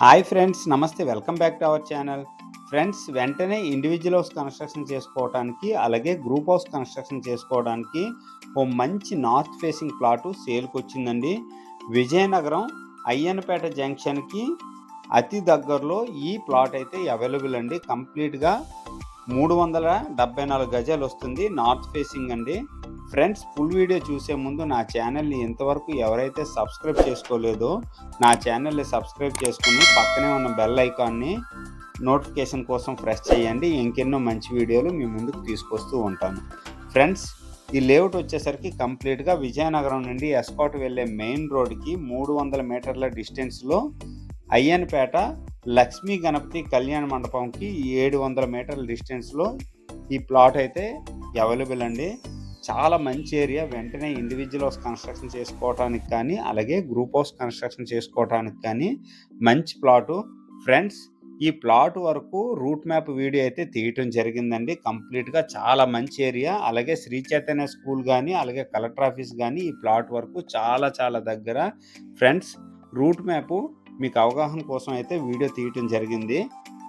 Hi friends నమస్తే welcome back to our channel. Friends వెంటనే individual house construction చేసుకోవడానికి అలాగే గ్రూప్ హౌస్ కన్స్ట్రక్షన్ చేసుకోవడానికి ఓ మంచి నార్త్ ఫేసింగ్ ప్లాటు సేల్కి వచ్చిందండి. విజయనగరం అయ్యన్నపేట జంక్షన్కి అతి దగ్గరలో ఈ ప్లాట్ అయితే అవైలబుల్ అండి. కంప్లీట్గా మూడు వందల డెబ్బై నాలుగు గజాలు వస్తుంది నార్త్ ఫేసింగ్ అండి. ఫ్రెండ్స్ ఫుల్ వీడియో చూసే ముందు నా ఛానల్ని ఇంతవరకు ఎవరైతే సబ్స్క్రైబ్ చేసుకోలేదో నా ఛానల్ని సబ్స్క్రైబ్ చేసుకుని పక్కనే ఉన్న బెల్ ఐకాన్ని నోటిఫికేషన్ కోసం ప్రెస్ చేయండి. ఇంకెన్నో మంచి వీడియోలు మీ ముందుకు తీసుకొస్తూ ఉంటాను. ఫ్రెండ్స్ ఈ లేఅవుట్ వచ్చేసరికి కంప్లీట్గా విజయనగరం నుండి ఎస్కాట్ వెళ్ళే మెయిన్ రోడ్కి మూడు వందల మీటర్ల డిస్టెన్స్లో అయ్యన్పేట లక్ష్మీ గణపతి కళ్యాణ మండపంకి ఏడు వందల మీటర్ల డిస్టెన్స్లో ఈ ప్లాట్ అయితే అవైలబుల్ అండి. చాలా మంచి ఏరియా. వెంటనే ఇండివిజువల్ హౌస్ కన్స్ట్రక్షన్ చేసుకోవడానికి కానీ అలాగే గ్రూప్ హౌస్ కన్స్ట్రక్షన్ చేసుకోవడానికి కానీ మంచి ప్లాటు ఫ్రెండ్స్ ఈ ప్లాట్ వరకు రూట్ మ్యాప్ వీడియో అయితే తీయటం జరిగిందండి. కంప్లీట్గా చాలా మంచి ఏరియా. అలాగే శ్రీ చైతన్య స్కూల్ కానీ అలాగే కలెక్టర్ ఆఫీస్ కానీ ఈ ప్లాట్ వరకు చాలా చాలా దగ్గర. ఫ్రెండ్స్ రూట్ మ్యాప్ మీకు అవగాహన కోసం అయితే వీడియో తీయటం జరిగింది.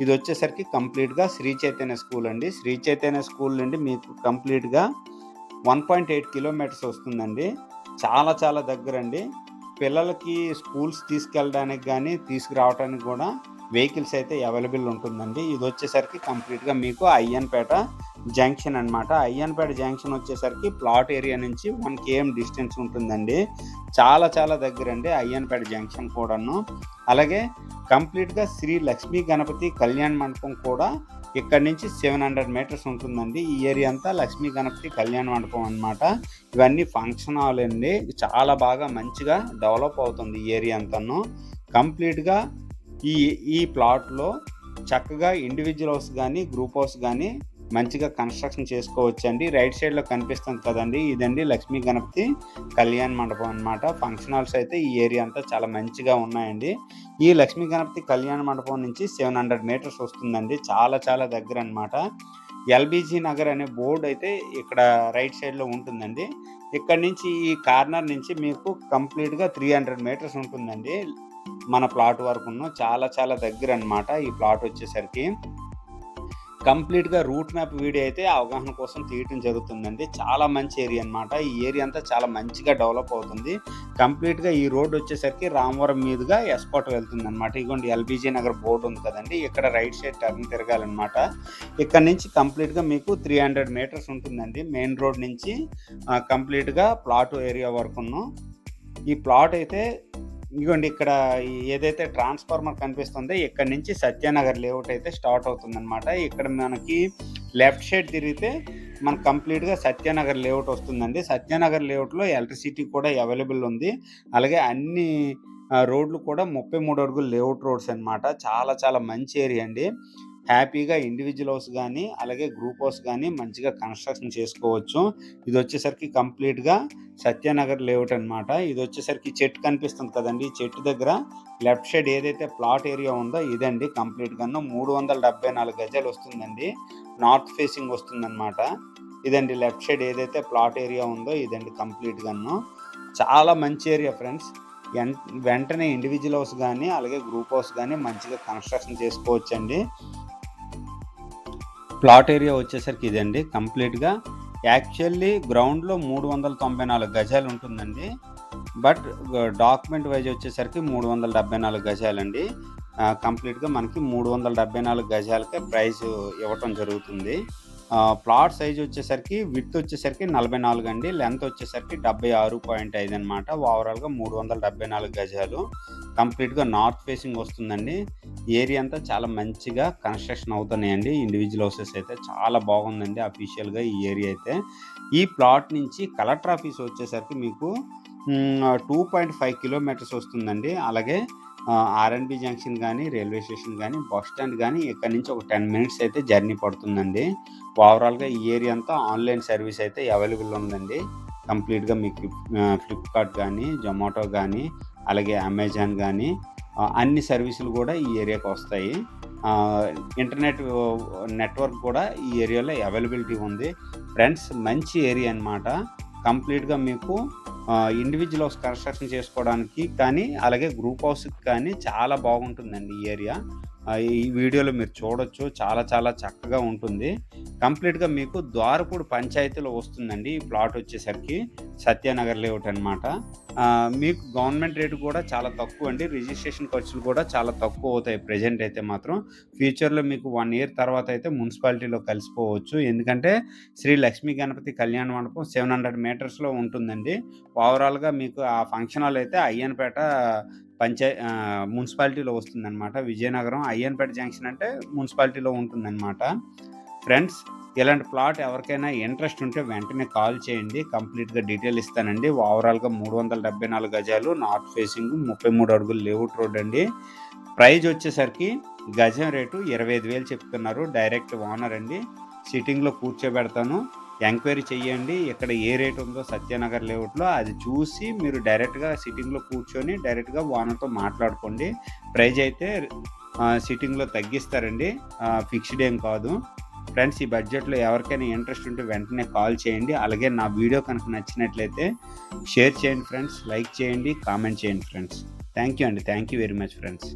ఇది వచ్చేసరికి కంప్లీట్గా శ్రీ చైతన్య స్కూల్ అండి. శ్రీ చైతన్య స్కూల్ నుండి మీకు కంప్లీట్గా వన్ పాయింట్ ఎయిట్ కిలోమీటర్స్ వస్తుందండి. చాలా చాలా దగ్గర అండి పిల్లలకి స్కూల్స్ తీసుకెళ్ళడానికి కానీ తీసుకురావడానికి కూడా వెహికల్స్ అయితే అవైలబుల్ ఉంటుందండి. ఇది వచ్చేసరికి కంప్లీట్గా మీకు అయ్యన్పేట జంక్షన్ అనమాట అయ్యన్పేట జంక్షన్ వచ్చేసరికి ప్లాట్ ఏరియా నుంచి వన్ కేఎం డిస్టెన్స్ ఉంటుందండి. చాలా చాలా దగ్గర అండి అయ్యన్పేట జంక్షన్ కూడాను. అలాగే కంప్లీట్గా శ్రీ లక్ష్మీ గణపతి కళ్యాణ్ మండపం కూడా ఇక్కడ నుంచి సెవెన్ హండ్రెడ్ మీటర్స్ ఉంటుందండి. ఈ ఏరియా అంతా లక్ష్మీ గణపతి కళ్యాణ మండపం అనమాట ఇవన్నీ ఫంక్షన్ హాల్ అండి. చాలా బాగా మంచిగా డెవలప్ అవుతుంది ఈ ఏరియా అంతాను. కంప్లీట్గా ఈ ఈ ప్లాట్లో చక్కగా ఇండివిజువల్ హౌస్ కానీ గ్రూప్ హౌస్ కానీ మంచిగా కన్స్ట్రక్షన్ చేసుకోవచ్చు అండి రైట్ సైడ్లో కనిపిస్తుంది కదండి. ఇదండి లక్ష్మీ గణపతి కళ్యాణ్ మండపం అనమాట ఫంక్షన్ హాల్స్ అయితే ఈ ఏరియా అంతా చాలా మంచిగా ఉన్నాయండి. ఈ లక్ష్మీ గణపతి కళ్యాణ మండపం నుంచి సెవెన్ హండ్రెడ్ మీటర్స్ వస్తుందండి. చాలా చాలా దగ్గర అనమాట ఎల్బీజీ నగర్ అనే బోర్డు అయితే ఇక్కడ రైట్ సైడ్లో ఉంటుందండి. ఇక్కడ నుంచి ఈ కార్నర్ నుంచి మీకు కంప్లీట్గా త్రీ హండ్రెడ్ మీటర్స్ ఉంటుందండి. మన ప్లాట్ వరకు చాలా చాలా దగ్గర అనమాట ఈ ప్లాట్ వచ్చేసరికి. కంప్లీట్గా రూట్ మ్యాప్ వీడియో అయితే అవగాహన కోసం తీయటం జరుగుతుందండి. చాలా మంచి ఏరియా అనమాట ఈ ఏరియా అంతా చాలా మంచిగా డెవలప్ అవుతుంది. కంప్లీట్గా ఈ రోడ్ వచ్చేసరికి రామవరం మీదుగా ఎస్కోట్ వెళ్తుంది అనమాట ఇగోండి ఎల్బీజీ నగర్ బోర్డు ఉంది కదండి. ఇక్కడ రైట్ సైడ్ టర్న్ తిరగాలన్నమాట. ఇక్కడ నుంచి కంప్లీట్గా మీకు త్రీ హండ్రెడ్ మీటర్స్ ఉంటుందండి. మెయిన్ రోడ్ నుంచి కంప్లీట్గా ప్లాట్ ఏరియా వరకును. ఈ ప్లాట్ అయితే ఇదిగోండి ఇక్కడ ఏదైతే ట్రాన్స్ఫార్మర్ కనిపిస్తుందో ఇక్కడ నుంచి సత్యనగర్ లేఅవుట్ అయితే స్టార్ట్ అవుతుందన్నమాట. ఇక్కడ మనకి లెఫ్ట్ సైడ్ తిరిగితే మనకు కంప్లీట్గా సత్యనగర్ లేఅవుట్ వస్తుందండి. సత్యనగర్ లేఅవుట్లో ఎలక్ట్రిసిటీ కూడా అవైలబుల్ ఉంది. అలాగే అన్ని రోడ్లు కూడా ముప్పై మూడు అడుగులు లేఅవుట్ రోడ్స్ అనమాట చాలా చాలా మంచి ఏరియా అండి. హ్యాపీగా ఇండివిజువల్ హౌస్ కానీ అలాగే గ్రూప్ హౌస్ కానీ మంచిగా కన్స్ట్రక్షన్ చేసుకోవచ్చు. ఇది వచ్చేసరికి కంప్లీట్గా సత్యనగర్ లేఅవుట్ అనమాట ఇది వచ్చేసరికి చెట్టు కనిపిస్తుంది కదండి. ఈ చెట్టు దగ్గర లెఫ్ట్ సైడ్ ఏదైతే ప్లాట్ ఏరియా ఉందో ఇదండి కంప్లీట్గా మూడు వందల డెబ్బై నాలుగు గజాలు వస్తుందండి. నార్త్ ఫేసింగ్ వస్తుందన్నమాట. ఇదండి లెఫ్ట్ సైడ్ ఏదైతే ప్లాట్ ఏరియా ఉందో ఇదండి కంప్లీట్గాను చాలా మంచి ఏరియా ఫ్రెండ్స్ వెంటనే ఇండివిజువల్ హౌస్ కానీ అలాగే గ్రూప్ హౌస్ కానీ మంచిగా కన్స్ట్రక్షన్ చేసుకోవచ్చండి. ప్లాట్ ఏరియా వచ్చేసరికి ఇదండి. కంప్లీట్గా యాక్చువల్లీ గ్రౌండ్లో మూడు వందల తొంభై నాలుగు గజాలు ఉంటుందండి. బట్ డాక్యుమెంట్ వైజ్ వచ్చేసరికి మూడు వందల డెబ్బై నాలుగు గజాలండి. కంప్లీట్గా మనకి మూడు వందల డెబ్బై నాలుగు గజాలకే ప్రైస్ ఇవ్వటం జరుగుతుంది. ప్లాట్ సైజ్ వచ్చేసరికి విత్ వచ్చేసరికి నలభై నాలుగు అండి. లెంత్ వచ్చేసరికి డెబ్బై ఆరు పాయింట్ ఐదు అనమాట ఓవరాల్గా మూడు వందల డెబ్బై నాలుగు గజాలు. కంప్లీట్గా నార్త్ ఫేసింగ్ వస్తుందండి. ఏరియా అంతా చాలా మంచిగా కన్స్ట్రక్షన్ అవుతున్నాయండి. ఇండివిజువల్ హౌసెస్ అయితే చాలా బాగుందండి అఫీషియల్గా ఈ ఏరియా అయితే. ఈ ప్లాట్ నుంచి కలెక్టర్ ఆఫీస్ వచ్చేసరికి మీకు టూ పాయింట్ ఫైవ్ కిలోమీటర్స్ వస్తుందండి. అలాగే ఆర్ఎన్బి జంక్షన్ కానీ రైల్వే స్టేషన్ కానీ బస్ స్టాండ్ కానీ ఇక్కడ నుంచి ఒక టెన్ మినిట్స్ అయితే జర్నీ పడుతుందండి. ఓవరాల్గా ఈ ఏరియా అంతా ఆన్లైన్ సర్వీస్ అయితే అవైలబుల్ ఉందండి. కంప్లీట్గా మీకు ఫ్లిప్కార్ట్ కానీ జొమాటో కానీ అలాగే అమెజాన్ కానీ అన్ని సర్వీసులు కూడా ఈ ఏరియాకి వస్తాయి. ఇంటర్నెట్ నెట్వర్క్ కూడా ఈ ఏరియాలో అవైలబిలిటీ ఉంది. ఫ్రెండ్స్ మంచి ఏరియా అనమాట కంప్లీట్గా మీకు ఇండివిజువల్ హౌస్ కన్స్ట్రక్షన్ చేసుకోవడానికి కానీ అలాగే గ్రూప్ హౌస్కి కానీ చాలా బాగుంటుందండి ఈ ఏరియా ఈ వీడియోలో మీరు చూడొచ్చు. చాలా చాలా చక్కగా ఉంటుంది. కంప్లీట్గా మీకు ద్వారపూడి పంచాయతీలో వస్తుందండి. ఈ ప్లాట్ వచ్చేసరికి సత్యనగర్ లేఅవుట్ అనమాట మీకు గవర్నమెంట్ రేటు కూడా చాలా తక్కువ అండి. రిజిస్ట్రేషన్ ఖర్చులు కూడా చాలా తక్కువ అవుతాయి ప్రజెంట్ అయితే మాత్రం. ఫ్యూచర్లో మీకు వన్ ఇయర్ తర్వాత అయితే మున్సిపాలిటీలో కలిసిపోవచ్చు. ఎందుకంటే శ్రీ లక్ష్మీ గణపతి కళ్యాణ మండపం సెవెన్ హండ్రెడ్ మీటర్స్లో ఉంటుందండి. ఓవరాల్గా మీకు ఆ ఫంక్షన్ హాల్ అయితే అయ్యన్పేట పంచాయ మున్సిపాలిటీలో వస్తుందన్నమాట. విజయనగరం అయ్యన్పేట జంక్షన్ అంటే మున్సిపాలిటీలో ఉంటుందన్నమాట. ఫ్రెండ్స్ ఇలాంటి ప్లాట్ ఎవరికైనా ఇంట్రెస్ట్ ఉంటే వెంటనే కాల్ చేయండి. కంప్లీట్గా డీటెయిల్ ఇస్తానండి. ఓవరాల్గా మూడు వందల డెబ్బై నాలుగు గజాలు నార్త్ ఫేసింగ్ ముప్పై మూడు అడుగులు లేఅవుట్ రోడ్ అండి. ప్రైజ్ వచ్చేసరికి గజం రేటు ఇరవై ఐదు వేలు చెప్తున్నారు. డైరెక్ట్ ఓనర్ అండి. సిట్టింగ్లో కూర్చోబెడతాను. ఎంక్వైరీ చేయండి ఇక్కడ ఏ రేట్ ఉందో సత్యనగర్ లేఅవుట్లో అది చూసి మీరు డైరెక్ట్గా సిట్టింగ్లో కూర్చొని డైరెక్ట్గా ఓనర్తో మాట్లాడుకోండి. ప్రైజ్ అయితే సిట్టింగ్లో తగ్గిస్తారండి. ఫిక్స్డ్ ఏం కాదు. ఫ్రెండ్స్ ఈ బడ్జెట్లో ఎవరికైనా ఇంట్రెస్ట్ ఉంటే వెంటనే కాల్ చేయండి. అలాగే నా వీడియో కనుక నచ్చినట్లయితే షేర్ చేయండి ఫ్రెండ్స్ లైక్ చేయండి కామెంట్ చేయండి ఫ్రెండ్స్. థ్యాంక్ యూ అండి. Thank you very much friends.